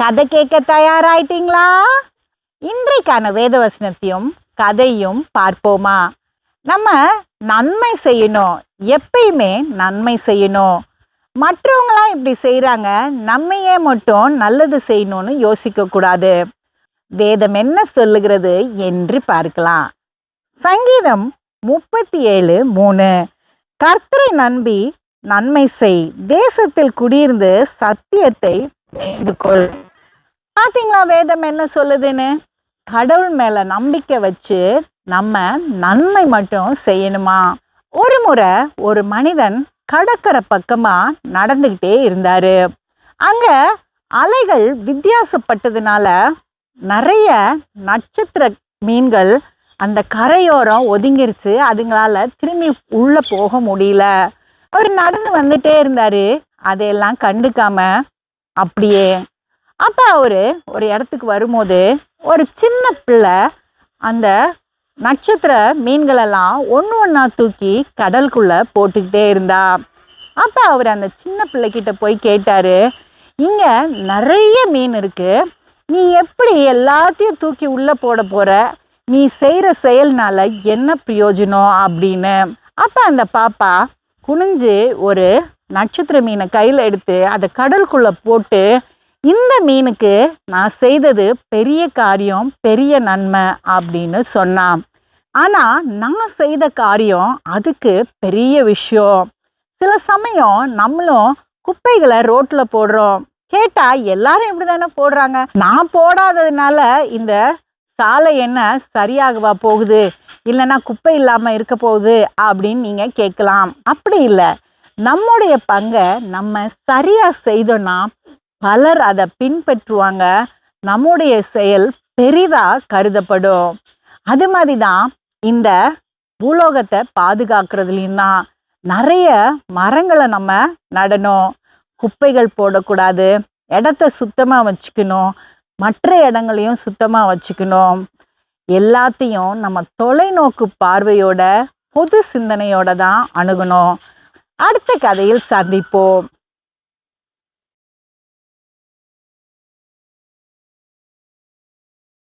கதை கேட்க தயாராயிட்டீங்களா? இன்றைக்கான வேதவசனத்தையும் கதையும் பார்ப்போமா? நம்ம நன்மை செய்யணும். எப்பயுமே நன்மை செய்யணும். மற்றவங்களாம் இப்படி செய்கிறாங்க நம்மையே மட்டும் நல்லது செய்யணும்னு யோசிக்கக்கூடாது வேதம் என்ன சொல்லுகிறது என்று பார்க்கலாம். சங்கீதம் முப்பத்தி ஏழு மூணு. கர்த்தரை நம்பி நன்மை செய். தேசத்தில் குடியிருந்து சத்தியத்தை கொள். பார்த்தீங்களா வேதம் என்ன சொல்லுதுன்னு? கடவுள் மேலே நம்பிக்கை வச்சு நம்ம நன்மை மட்டும் செய்யணுமா? ஒரு முறை ஒரு மனிதன் கடற்கரை பக்கமாக நடந்துக்கிட்டே இருந்தார். அங்கே அலைகள் வித்தியாசப்பட்டதுனால நிறைய நட்சத்திர மீன்கள் அந்த கரையோரம் ஒதுங்கிருச்சு. அதுங்களால திரும்பி உள்ளே போக முடியல. அவர் நடந்து வந்துட்டே இருந்தார். அதையெல்லாம் கண்டுக்காம அப்படியே அப்போ அவர் ஒரு இடத்துக்கு வரும்போது ஒரு சின்ன பிள்ளை அந்த நட்சத்திர மீன்களெல்லாம் ஒன்று ஒன்றா தூக்கி கடலுக்குள்ளே போட்டுக்கிட்டே இருந்தா. அப்போ அவர் அந்த சின்ன பிள்ளைக்கிட்ட போய் கேட்டாரு இங்கே நிறைய மீன் இருக்குது நீ எப்படி எல்லாத்தையும் தூக்கி உள்ளே போட போகிற நீ செய்கிற செயல்னால என்ன பிரயோஜனம்? அப்படின்னு. அப்போ அந்த பாப்பா குனிஞ்சு ஒரு நட்சத்திர மீனை கையில் எடுத்து அதை கடலுக்குள்ளே போட்டு இந்த மீனுக்கு நான் செய்தது பெரிய காரியம் பெரிய நன்மை அப்படின்னு சொன்னான். ஆனால் நான் செய்த காரியம் அதுக்கு பெரிய விஷயம். சில சமயம் நம்மளும் குப்பைகளை ரோட்டில் போடுறோம். கேட்டால் எல்லாரும் இப்படி தானே போடுறாங்க. நான் போடாததுனால இந்த சாலை என்ன சரியாகவா போகுது? இல்லைன்னா குப்பை இல்லாமல் இருக்க போகுது அப்படின்னு நீங்கள் கேட்கலாம். அப்படி இல்லை. நம்முடைய பங்கை நம்ம சரியாக செய்தோன்னா பலர் அதை பின்பற்றுவாங்க. நம்முடைய செயல் பெரிதாக கருதப்படும். அது மாதிரி தான் இந்த பூலோகத்தை பாதுகாக்கிறதுலையும் தான் நிறைய மரங்களை நம்ம நடணும். குப்பைகள் போடக்கூடாது. இடத்த சுத்தமாக வச்சுக்கணும். மற்ற இடங்களையும் சுத்தமாக வச்சுக்கணும். எல்லாத்தையும் நம்ம தொலைநோக்கு பார்வையோட பொது சிந்தனையோட தான் அணுகணும். அடுத்த கதையில் சந்திப்போம்.